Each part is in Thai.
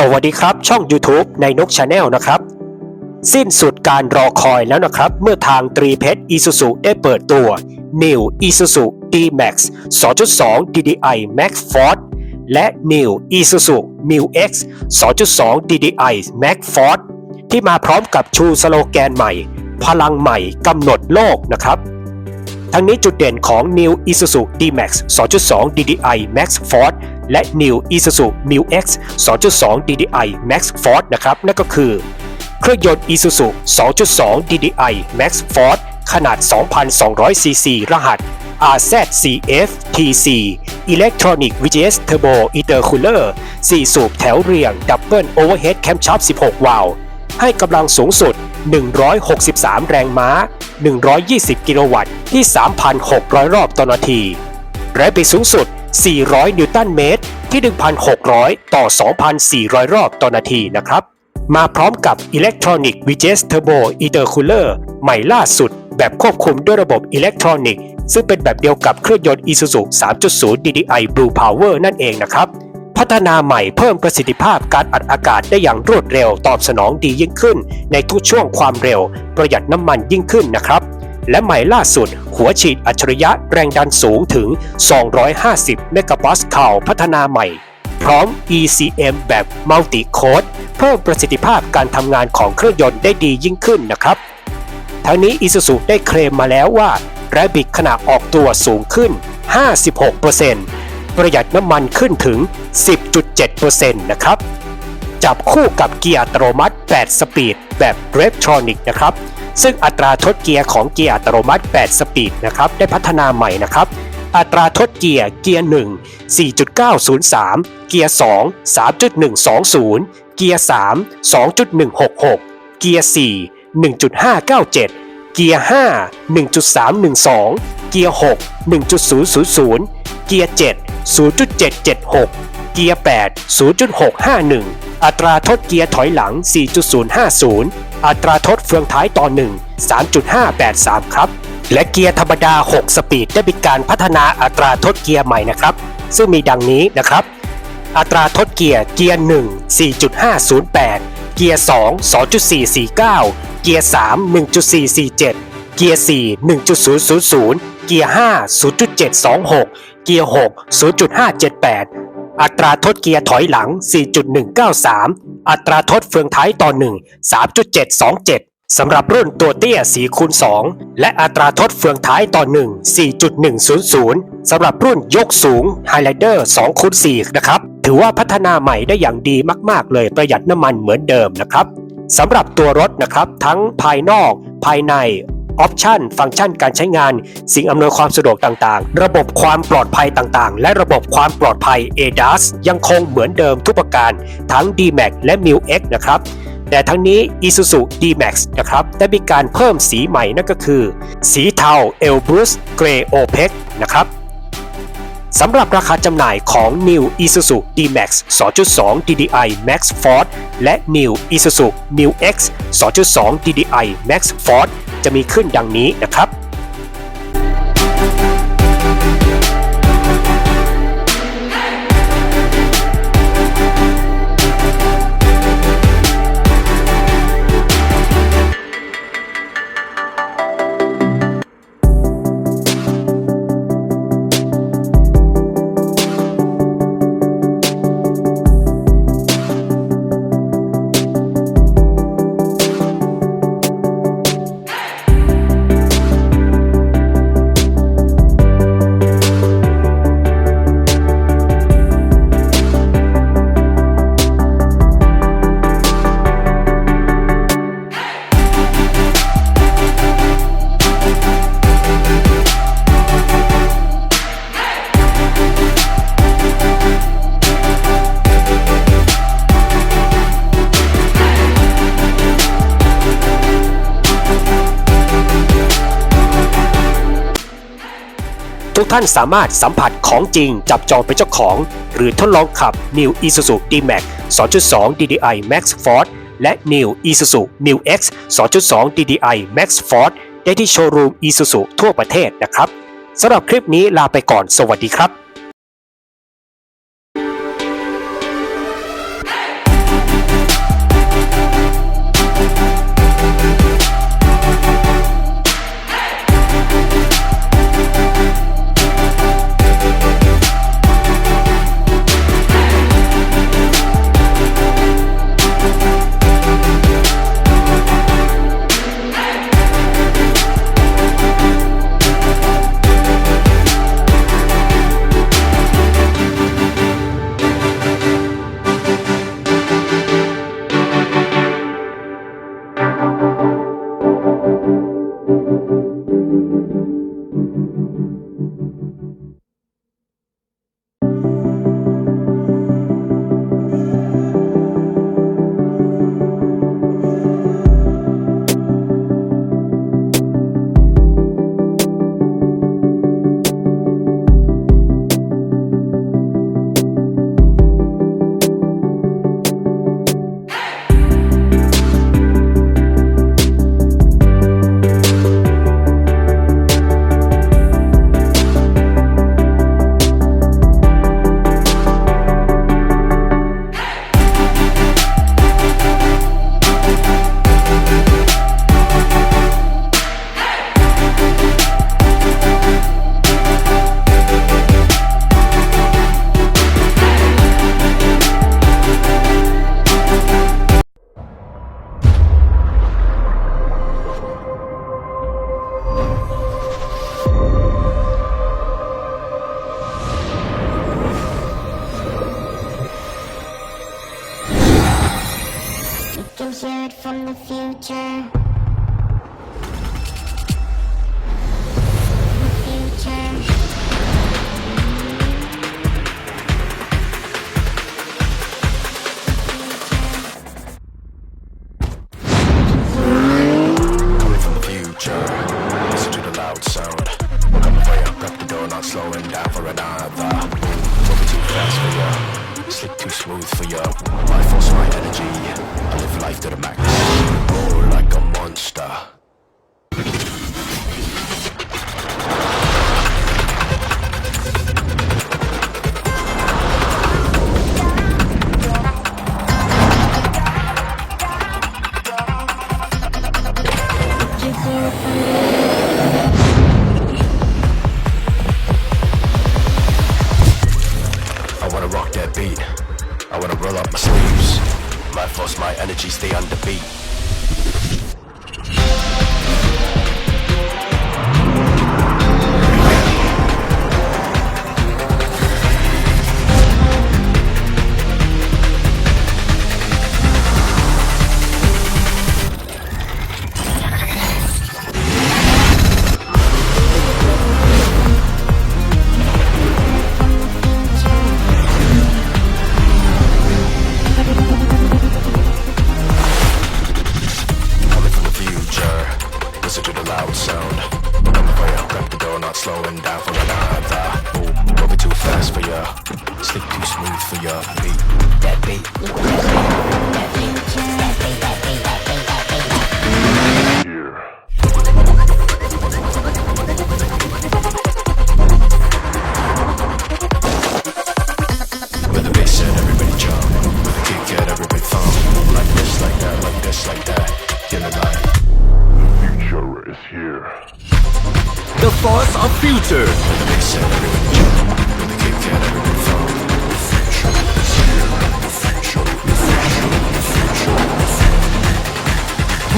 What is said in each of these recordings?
สวัสดีครับ ช่อง YouTube ในนก Channel นะครับ สิ้นสุดการรอคอยแล้วนะครับ เมื่อทางตรีเพชร Isuzu ได้เปิดตัว New Isuzu D-Max 2.2 DDI Max Force และ New Isuzu Mu X 2.2 DDI Max Force ที่มาพร้อมกับชูสโลแกนใหม่ พลังใหม่กำหนดโลกนะครับทั้งนี้จุดเด่นของ New Isuzu D-Max 2.2 DDI Max Force และ New Isuzu Mu X 2.2 DDI Max Force นะครับ นั่นก็คือ เครื่องยนต์ Isuzu 2.2 DDI Max Force ขนาด 2,200 cc รหัส RZCF-TC Electronic VGS Turbo Intercooler 4 สูบแถวเรียง Double Overhead Camshaft 16 วาล์วให้กำลังสูงสุด 163 แรงม้า 120 กิโลวัตต์ที่ 3,600 รอบต่อนาที แรงบิดสูงสุด 400 นิวตันเมตร ที่ 1,600 ต่อ 2,400 รอบต่อนาทีนะครับ มาพร้อมกับ Electronic VGS Turbo Intercooler ใหม่ล่าสุด แบบควบคุมด้วยระบบอิเล็กทรอนิกส์ซึ่งเป็นแบบเดียวกับเครื่องยนต์ Isuzu 3.0 DDI Blue Power นั่นเองนะครับพัฒนาใหม่เพิ่มประสิทธิภาพการอัดอากาศได้อย่างรวดเร็วตอบสนองดียิ่งขึ้น ในทุกช่วงความเร็ว ประหยัดน้ำมันยิ่งขึ้นนะครับ และใหม่ล่าสุด หัวฉีดอัจฉริยะแรงดันสูงถึง 250 เมกะปาสคาลพัฒนาใหม่ พร้อม ECM แบบ Multi Code เพิ่มประสิทธิภาพการทำงานของเครื่องยนต์ได้ดียิ่งขึ้นนะครับทั้งนี้ Isuzu ได้เคลมมาแล้วว่าแรบิกขณะออกตัวสูงขึ้น 56%ประหยัดน้ำมันขึ้นถึง 10.7%นะครับจับคู่กับเกียร์อัตโนมัติ 8 สปีดแบบเรฟทรอนิกนะครับ ซึ่งอัตราทดเกียร์ของเกียร์อัตโนมัติ 8 สปีดนะครับได้พัฒนาใหม่นะครับอัตราทดเกียร์เกียร์ 1 4.903 เกียร์ 2 3.120 เกียร์ 3 2.166 เกียร์ 4 1.597เกียร์ 5 1.312 เกียร์ 6 1.000 เกียร์ 7 0.776 เกียร์ 8 0.651 อัตราทดเกียร์ถอยหลัง 4.050 อัตราทดเฟืองท้ายต่อ1 3.583 ครับ และเกียร์ธรรมดา 6 สปีดได้มีการพัฒนาอัตราทดเกียร์ใหม่นะครับ ซึ่งมีดังนี้นะครับ อัตราทดเกียร์เกียร์ 1 4.508 เกียร์ 2 2.449 เกียร์ 3 1.447เกียร์ 4 1.000 เกียร์ 5 0.726 เกียร์ 6 0.578 อัตราทดเกียร์ถอยหลัง 4.193 อัตราทดเฟืองท้ายต่อ 1 3.727 สำหรับรุ่นตัวเตี้ย4คูณ2และอัตราทดเฟืองท้ายต่อ 1 4.100 สำหรับรุ่นยกสูง Highlander 2คูณ4นะครับ ถือว่าพัฒนาใหม่ได้อย่างดีมาก ๆ เลยประหยัดน้ำมันเหมือนเดิมนะครับสำหรับตัวรถนะครับ ทั้งภายนอก ภายใน ออปชันฟังก์ชันการใช้งาน สิ่งอำนวยความสะดวกต่างๆ ระบบความปลอดภัยต่างๆ และระบบความปลอดภัย ADAS ยังคงเหมือนเดิมทุกประการ ทั้ง D-Max และ m u X นะครับแต่ทั้งนี้ Isuzu D-Max นะครับได้มีการเพิ่มสีใหม่นั่นก็คือ สีเทา Elbrus Grey Opaque นะครับสำหรับราคาจำหน่ายของ New Isuzu D-Max 2.2 DDI Max Force และ New Isuzu Mu X 2.2 DDI Max Force จะมีขึ้นดังนี้นะครับ ทุกท่านสามารถสัมผัสของจริงจับจองเป็นเจ้าของ หรือทดลองขับ New Isuzu D-Max 2.2 DDI Max Force และ New Isuzu New X 2.2 DDI Max Force ได้ที่โชว์รูม Isuzu ทั่วประเทศนะครับสำหรับคลิปนี้ลาไปก่อนสวัสดีครับ to the max. Roll like a monster. I wanna rock that beat. I wanna roll up my sleeves. My force, my energy, stay on the beat. fast for ya. Sleep too smooth for ya. Beat. That beat. That beat. Like that, like this, like that. The future is here. The force of future.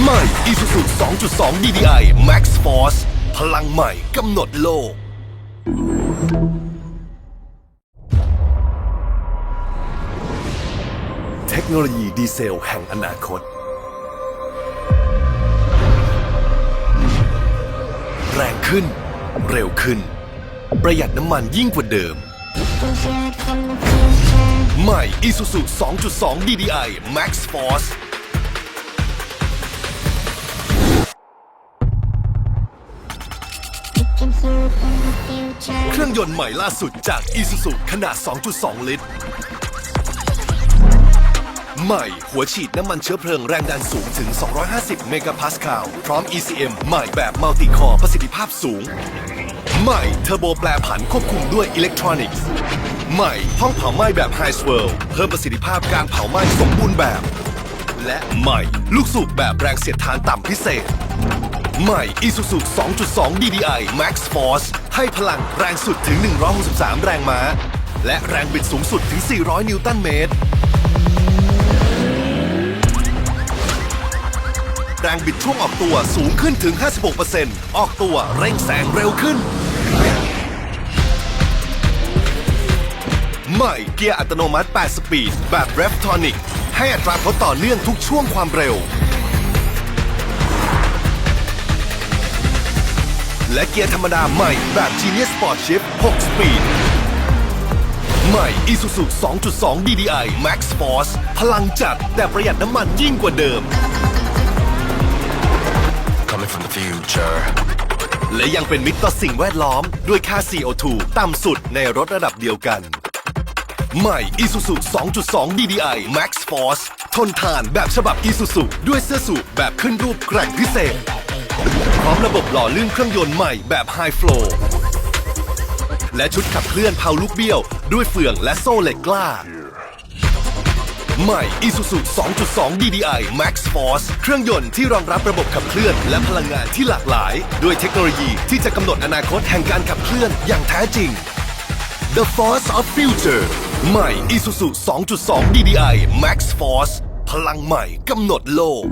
ใหม่ Isuzu 2.2 DDI Max Force พลังใหม่กำหนดโลก เทคโนโลยีดีเซลแห่งอนาคต แรงขึ้น เร็วขึ้น ประหยัดน้ำมันยิ่งกว่าเดิม ใหม่ Isuzu 2.2 DDI Max Force เครื่องยนต์ใหม่ล่าสุดจาก Isuzu ขนาด 2.2 ลิตร ใหม่หัวฉีดน้ำมันเชื้อเพลิงแรงดันสูงถึง 250 เมกะพาสคาล พร้อม ECM ใหม่แบบมัลติคอร์ประสิทธิภาพสูง ใหม่เทอร์โบแปรผันควบคุมด้วยอิเล็กทรอนิกส์ ใหม่ห้องเผาไหม้แบบ High Swirl เพิ่มประสิทธิภาพการเผาไหม้สมบูรณ์แบบ และใหม่ลูกสูบแบบแรงเสียดทานต่ำพิเศษ ใหม่ Isuzu 2.2 DDI Max Force ให้พลังแรงสุดถึง 163 แรงม้า และแรงบิดสูงสุดถึง 400 นิวตันเมตร แรงบิดช่วงออกตัวสูงขึ้นถึง 56%ออกตัวเร่งแซงเร็วขึ้น ใหม่เกียร์อัตโนมัติ 8 สปีด แบบ r e v t o n i c ให้อัตราทดต่อเนื่องทุกช่วงความเร็ว และเกียร์ธรรมดาใหม่แบบ Genius Sport Shift 6 สปีด ใหม่ Isuzu 2.2 DDI Max Force พลังจัดแต่ประหยัดน้ำมันยิ่งกว่าเดิม Coming from the future. และยังเป็นมิตรต่อสิ่งแวดล้อมด้วยค่า CO2 ต่ำสุดในรถระดับเดียวกัน ใหม่ Isuzu 2.2 DDI Max Force ทนทานแบบฉบับ Isuzu ด้วยเสื้อสูบแบบขึ้นรูปแกร่งพิเศษ พร้อมระบบหล่อลื่นเครื่องยนต์ใหม่แบบ High Flow และชุดขับเคลื่อนเพาลูกเบี้ยว ด้วยเฟืองและโซ่เหล็กกล้า ใหม่ Isuzu 2.2 DDI Max Force เครื่องยนต์ที่รองรับระบบขับเคลื่อน และพลังงานที่หลากหลาย ด้วยเทคโนโลยีที่จะกำหนดอนาคตแห่งการขับเคลื่อนอย่างแท้จริง The Force of Future ใหม่ Isuzu 2.2 DDI Max Force พลังใหม่กำหนดโลก